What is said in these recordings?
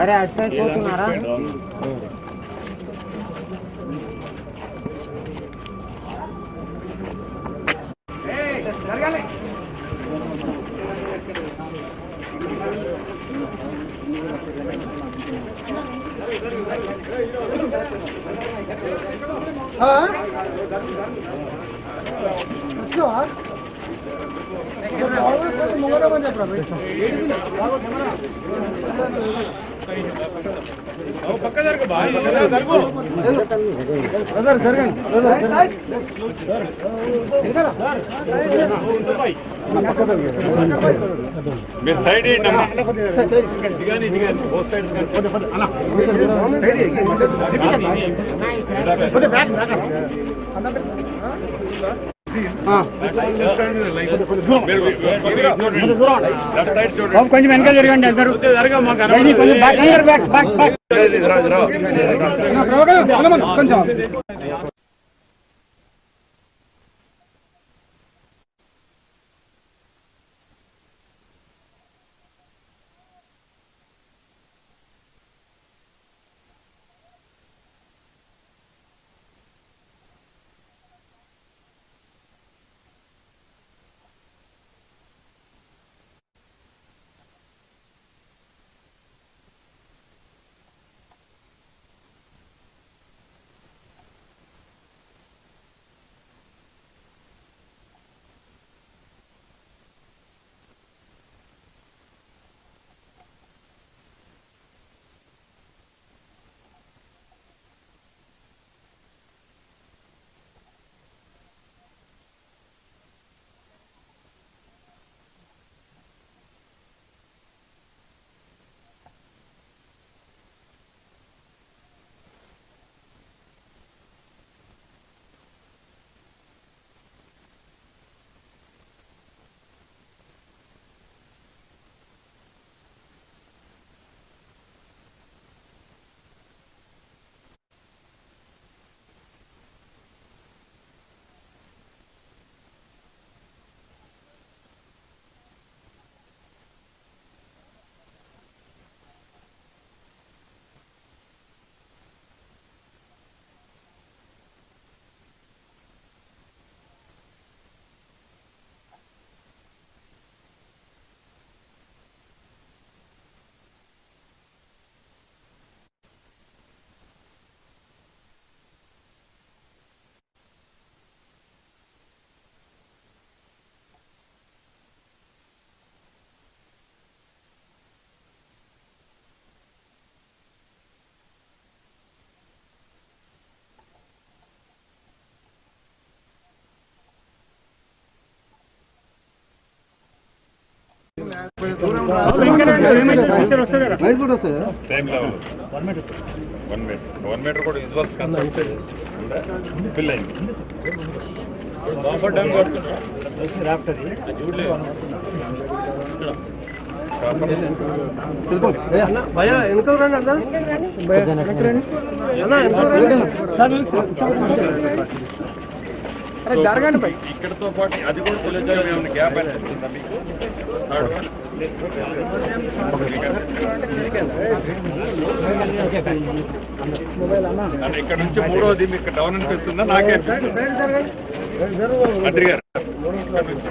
अरे आठ सौ कुछ मारा। हाँ क्यों हाँ? మీరు సైడ్ దిగాని దిగాని బోత్ సైడ్ కొంచెం వెనకాల జరగండి అందరూ. కొంచెం. కొంచెం¬ same level one metre one metre కూడా విజువల్స్ ఫిల్ జరగండి ఇక్కడతో పాటు అది కూడా తెలియజేయడం ఏమైనా గ్యాప్ అనిపిస్తుందా మీకు? థర్డ్ వన్ అంటే ఇక్కడ నుంచి మూడోది మీకు డౌన్ అనిపిస్తుందా? నాకే మంత్రి గారు. ఇక్కడ నుంచి.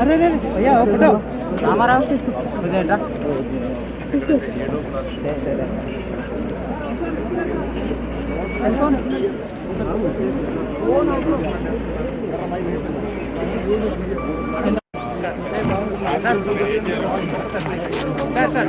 అరే అయ్యా ఒకటో రామారావు తీసుకుంటా సార్ సార్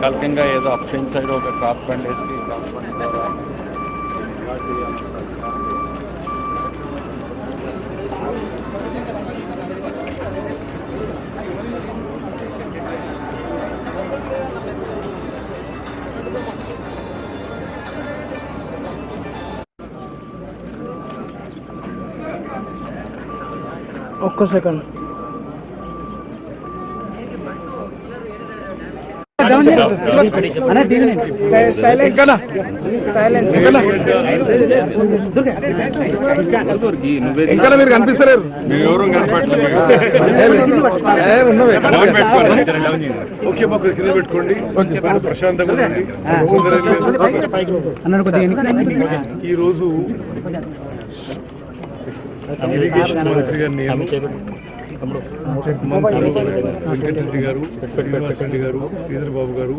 ఆనకట్ట పరిశీలన తాత్కాలికంగా ఏదో అప్షన్ సైడ్ ఒక క్రాస్ బండ్ వేసి క్రాస్ బండ్ ద్వారా ఒక్క సెకండ్ ఇంకా మీరు కనిపిస్తలేరు. మీరు ఎవరు ఓకే మాకు కింద పెట్టుకోండి. ప్రశాంతంగా ఉండండి. అన్నాడు కొద్దిగా ఈ రోజు ఇరిగేషన్ మంత్రిగా నేను మంత్రులు వెంకటరెడ్డి గారు గారు శ్రీధర్ బాబు గారు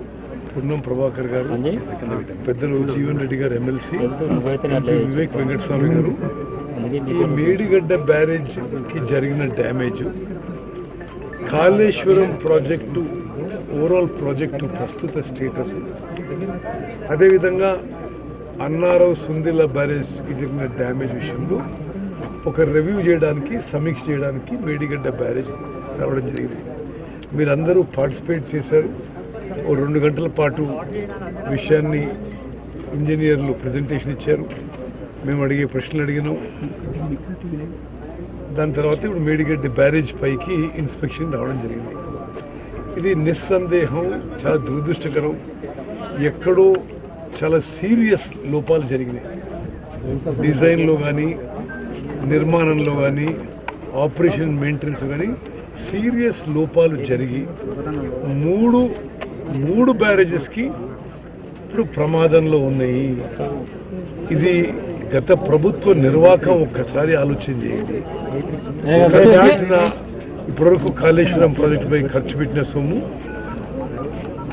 పున్నం ప్రభాకర్ గారు పెద్దలు జీవన్ రెడ్డి గారు ఎమ్మెల్సీ వివేక్ వెంకటస్వామి గారు. ఈ మేడిగడ్డ బ్యారేజ్కి జరిగిన damage Kaleshwaram project overall project ప్రస్తుత స్టేటస్. అదేవిధంగా అన్నారావు సుందిల బ్యారేజ్కి జరిగిన డ్యామేజ్ విషయంలో ఒక రివ్యూ చేయడానికి సమీక్ష చేయడానికి మేడిగడ్డ బ్యారేజ్ రావడం జరిగింది. మీరందరూ పార్టిసిపేట్ చేశారు. ఓ రెండు గంటల పాటు విషయాన్ని ఇంజనీర్లు ప్రజెంటేషన్ ఇచ్చారు. మేము అడిగే ప్రశ్నలు అడిగినాం. దాని తర్వాత ఇప్పుడు మేడిగడ్డ బ్యారేజ్ పైకి ఇన్స్పెక్షన్ రావడం జరిగింది. ఇది నిస్సందేహం చాలా దురదృష్టకరం. ఎక్కడో చాలా సీరియస్ లోపాలు జరిగినాయి. డిజైన్లో కానీ నిర్మాణంలో కానీ ఆపరేషన్ మెయింటెనెన్స్ కానీ సీరియస్ లోపాలు జరిగి మూడు మూడు బ్యారేజెస్కి ఇప్పుడు ప్రమాదంలో ఉన్నాయి. ఇది గత ప్రభుత్వ నిర్వాహకం ఒక్కసారి ఆలోచన చేయండి. ఇప్పటివరకు కాళేశ్వరం ప్రాజెక్టుపై ఖర్చు పెట్టిన సొమ్ము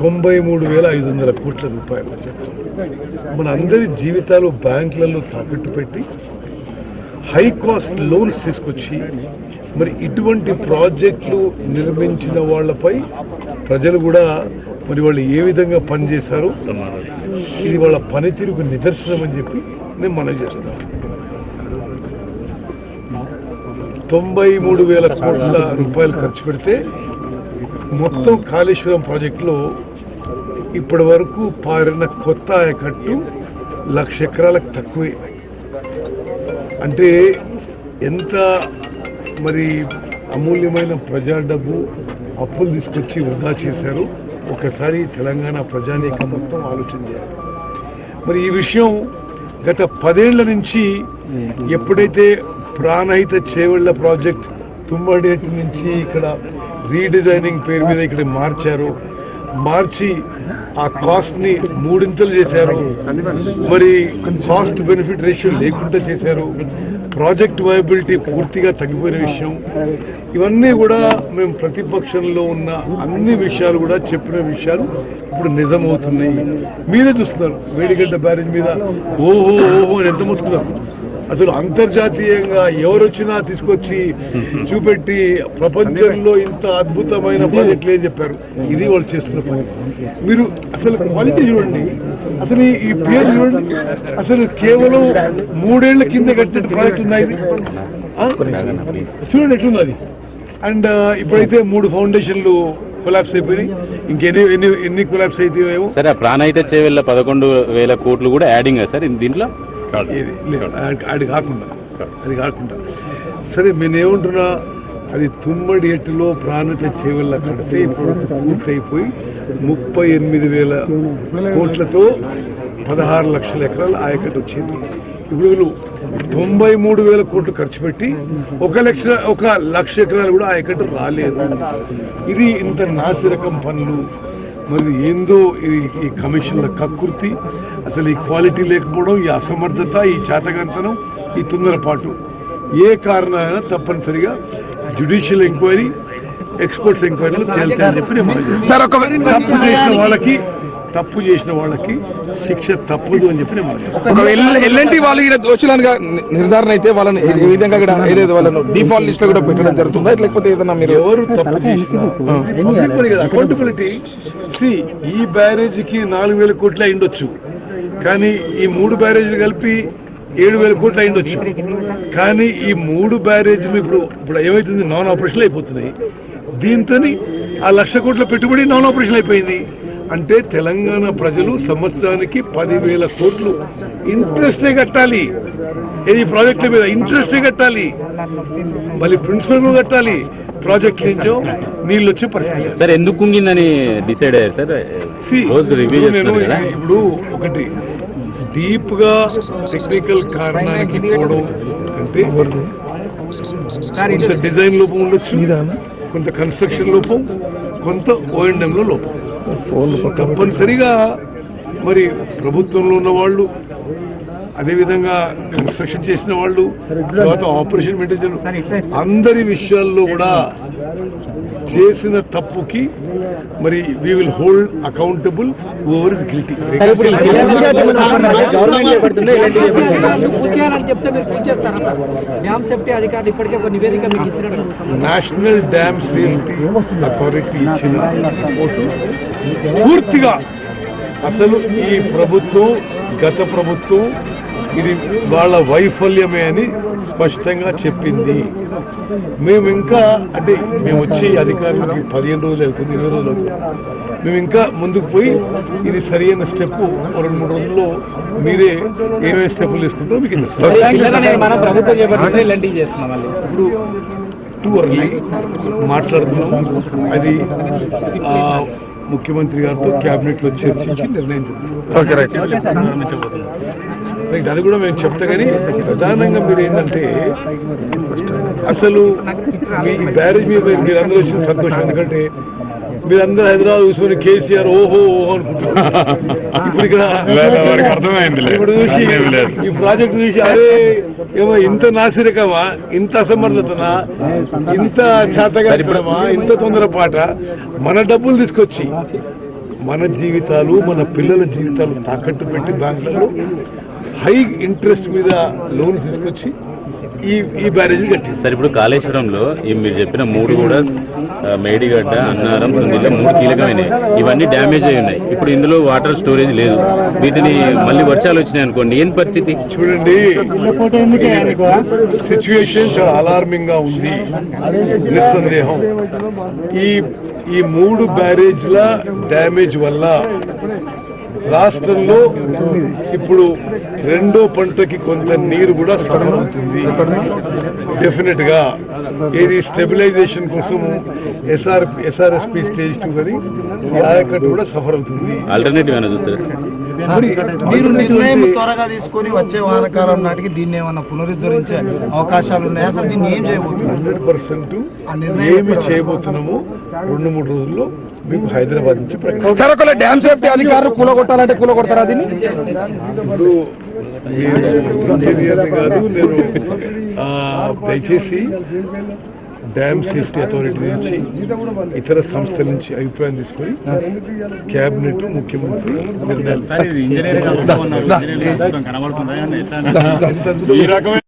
తొంభై మూడు వేల ఐదు వందల కోట్ల రూపాయలు. మన అందరి జీవితాలు బ్యాంకులలో తాకట్టు పెట్టి హై కాస్ట్ లోన్స్ తీసుకొచ్చి మరి ఇటువంటి ప్రాజెక్టులు నిర్మించిన వాళ్ళపై ప్రజలు కూడా మరి వాళ్ళు ఏ విధంగా పనిచేశారు ఇది వాళ్ళ పనితీరుకు నిదర్శనం అని చెప్పి నేను మనం చేస్తాను. తొంభై మూడు వేల కోట్ల రూపాయలు ఖర్చు పెడితే మొత్తం కాళేశ్వరం ప్రాజెక్టులో ఇప్పటి వరకు పారిన కొత్త ఆయకట్టు లక్ష ఎకరాలకు తక్కువే. అంటే ఎంత మరి అమూల్యమైన ప్రజా డబ్బు అప్పులు తీసుకొచ్చి వృధా చేశారు? ఒకసారి తెలంగాణ ప్రజానీకం మొత్తం ఆలోచన చేయాలి. మరి ఈ విషయం గత పదేళ్ళ నుంచి ఎప్పుడైతే ప్రాణహిత చేవళ్ళ ప్రాజెక్ట్ తుమ్మడేటి నుంచి ఇక్కడ రీడిజైనింగ్ పేరు మీద ఇక్కడ మార్చారు మార్చి ఆ కాస్ట్ని మూడింతలు చేశారు. మరి కాస్ట్ బెనిఫిట్ రేషియో లేకుండా చేశారు. ప్రాజెక్ట్ వయబిలిటీ పూర్తిగా తగ్గిపోయిన విషయం. ఇవన్నీ కూడా మేము ప్రతిపక్షంలో ఉన్న అన్ని విషయాలు కూడా చెప్పిన విషయాలు ఇప్పుడు నిజమవుతున్నాయి. మీరే చూస్తున్నారు. వేడిగడ్డ బ్యారేజ్ మీద ఓహో ఓహో అని ఎంత మొత్తుకున్నారు? అసలు అంతర్జాతీయంగా ఎవరొచ్చినా తీసుకొచ్చి చూపెట్టి ప్రపంచంలో ఇంత అద్భుతమైన ప్రాజెక్టులు ఏం చెప్పారు. ఇది వాళ్ళు చేస్తున్న పని. మీరు అసలు క్వాలిటీ చూడండి. అసలు ఈ- పేరు చూడండి. అసలు కేవలం మూడేళ్ళ కింద కట్టిన ప్రాజెక్ట్ ఉందా ఇది? చూడండి ఎట్లుంది అది అండ్ ఇప్పుడైతే మూడు ఫౌండేషన్లు కొలాప్స్ అయిపోయినాయి. ఇంకెన్ని ఎన్ని ఎన్ని కొలాప్స్ అయితే సరే ఆ ప్రాణహిత చేవెళ్ళ పదకొండు వేల కోట్లు కూడా యాడింగ్ సార్ దీంట్లో? అది- కాకుండా. అది కాకుండా. సరే నేను ఏమంటున్నా అది తుమ్మడి ఎట్టులో ప్రాణత చేవల్ల కడితే ఇప్పుడు పూర్తయిపోయి ముప్పై ఎనిమిది వేల కోట్లతో పదహారు లక్షల ఎకరాలు ఆయకట్టు వచ్చింది. ఇప్పుడు వీళ్ళు తొంభై మూడు వేల కోట్లు ఖర్చు పెట్టి ఒక లక్ష ఒక లక్ష ఎకరాలు కూడా ఆయకట్టు రాలేదు. ఇది ఇంత నాసిరకం పనులు మరి ఏందో ఇది ఈ కమిషన్ల కక్కుర్తి అసలు ఈ క్వాలిటీ లేకపోవడం ఈ అసమర్థత ఈ చేతగంతనం ఈ తొందరపాటు. ఏ కారణమైనా తప్పనిసరిగా జ్యుడిషియల్ ఎంక్వైరీ ఎక్స్పోర్ట్స్ ఎంక్వైరీలు తేల్తాయని చెప్పి నేను తప్పు చేసిన వాళ్ళకి తప్పు చేసిన వాళ్ళకి శిక్ష తప్పదు అని చెప్పి నేను ఎల్ఎన్టీ వాళ్ళు ఈయన నిర్ధారణ అయితే వాళ్ళని ఏ- విధంగా కూడా ఏదైతే వాళ్ళను డిఫాల్ట్ లిస్ట్లో కూడా పెట్టడం జరుగుతుందా? లేకపోతే ఏదైనా మీరు ఎవరు తప్పు చేసినా అకౌంటబిలిటీ ఈ బ్యారేజీకి నాలుగు వేల కోట్లు అయిండొచ్చు కానీ ఈ మూడు బ్యారేజీలు కలిపి ఏడు వేల కోట్లు అయిండొచ్చు కానీ ఈ మూడు బ్యారేజీలు ఇప్పుడు ఇప్పుడు ఏమైతుంది? నాన్ ఆపరేషన్ అయిపోతున్నాయి. దీంతో ఆ లక్ష కోట్ల పెట్టుబడి నాన్ ఆపరేషన్ అయిపోయింది. అంటే తెలంగాణ ప్రజలు సంవత్సరానికి పదివేల కోట్లు ఇంట్రెస్టే కట్టాలి. ఇది ప్రాజెక్టుల మీద ఇంట్రెస్టే కట్టాలి? మళ్ళీ ప్రిన్సిపల్ కూడా కట్టాలి. ప్రాజెక్ట్ నుంచో నీళ్ళు వచ్చే పరిస్థితి. సార్ ఎందుకు కుంగిందని డిసైడ్ అయ్యారు సార్? See, రోజు రివ్యూ ఇప్పుడు ఒకటి డీప్గా టెక్నికల్ కారణానికి పోవడం అంటే కొంత డిజైన్ లోపం ఉండొచ్చు కొంత కన్స్ట్రక్షన్ లోపం కొంత ఓఎండ్ఎం లో లోపం. తప్పనిసరిగా మరి ప్రభుత్వంలో ఉన్న వాళ్ళు అదేవిధంగా కన్స్ట్రక్షన్ చేసిన వాళ్ళు తర్వాత ఆపరేషన్ మెయింటైన్ అందరి విషయాల్లో కూడా చేసిన తప్పుకి మరి we will hold accountable over is guilty national dam safety authority ఇచ్చిన రిపోర్టు పూర్తిగా అసలు ఈ ప్రభుత్వం గత ప్రభుత్వం ఇది వాళ్ళ వైఫల్యమే అని స్పష్టంగా చెప్పింది. మేము ఇంకా అంటే మేము వచ్చి అధికారులకి పదిహేను రోజులు అవుతుంది ఇరవై రోజులు అవుతుంది. మేము ఇంకా ముందుకు పోయి ఇది సరైన స్టెప్ రెండు మూడు రోజుల్లో మీరే ఏమేమి స్టెప్పులు తీసుకుంటారో మీకు ఇప్పుడు టూ అర్లీ మాట్లాడుతున్నాం. అది ముఖ్యమంత్రి గారితో క్యాబినెట్లో చర్చించి నిర్ణయం రైట్. అది కూడా మేము చెప్తా కానీ ప్రధానంగా మీరు ఏంటంటే అసలు మీ బ్యారేజ్ మీద మీరు అందరూ వచ్చిన సంతోషం. ఎందుకంటే మీరందరూ హైదరాబాద్ చూసుకొని కేసీఆర్ ఓహో ఓహో అనుకుంటున్నారు. ఇప్పుడు ఇక్కడ. ఇప్పుడు చూసి లేదు. ఈ ప్రాజెక్ట్ చూసి అరే ఏమో ఇంత నాసిరకమా? ఇంత అసమర్థతనా? ఇంత చేతగామా ఇంత తొందరపాట? మన డబ్బులు తీసుకొచ్చి మన జీవితాలు మన పిల్లల జీవితాలు తాకట్టు పెట్టి బ్యాంకులలో హై ఇంట్రెస్ట్ మీద లోన్స్ తీసుకొచ్చి ఈ ఈ బ్యారేజీ కట్టింది. సార్ ఇప్పుడు కాళేశ్వరంలో మీరు చెప్పిన మూడు కూడా మేడిగడ్డ అన్నారం సుందిల్ల మూడు కీలకమైనవి. ఇవన్నీ డ్యామేజ్ అయి ఉన్నాయి. ఇప్పుడు ఇందులో వాటర్ స్టోరేజ్ లేదు. వీటిని మళ్ళీ వర్షాలు వచ్చినాయి అనుకోండి ఏం పరిస్థితి? చూడండి. సిచ్యువేషన్ చాలా అలార్మింగ్గా ఉంది. నిస్సందేహం. ఈ ఈ మూడు బ్యారేజ్ల డ్యామేజ్ వల్ల రాష్ట్రంలో ఇప్పుడు రెండో పంటకి కొంత నీరు కూడా సఫర్ అవుతుంది డెఫినెట్గా ఇది స్టెబిలైజేషన్ కోసము ఎస్ఆర్ ఎస్ఆర్ఎస్పి స్టేజ్ టూ కానీ ఆయకట్టు కూడా సఫర్ అవుతుంది. ఆల్టర్నేటివ్ చూస్తారు? మరి నిర్ణయం త్వరగా తీసుకొని వచ్చే వానకాలం నాటికి దీన్ని ఏమన్నా పునరుద్ధరించే అవకాశాలు ఉన్నాయా? అసలు దీన్ని ఏం చేయబోతున్నారు? ఏమి చేయబోతున్నామో? రెండు మూడు రోజుల్లో మీకు హైదరాబాద్ నుంచి సార్ ఒకవేళ డ్యామ్ సేఫ్టీ అధికారులు కూలగొట్టాలంటే కూలగొడతారా దీన్ని? ఇప్పుడు కాదు నేను ఆ, దయచేసి డ్యామ్ సేఫ్టీ అథారిటీ నుంచి ఇతర సంస్థల నుంచి అభిప్రాయం తీసుకొని కేబినెట్ ముఖ్యమంత్రి నిర్ణయాలు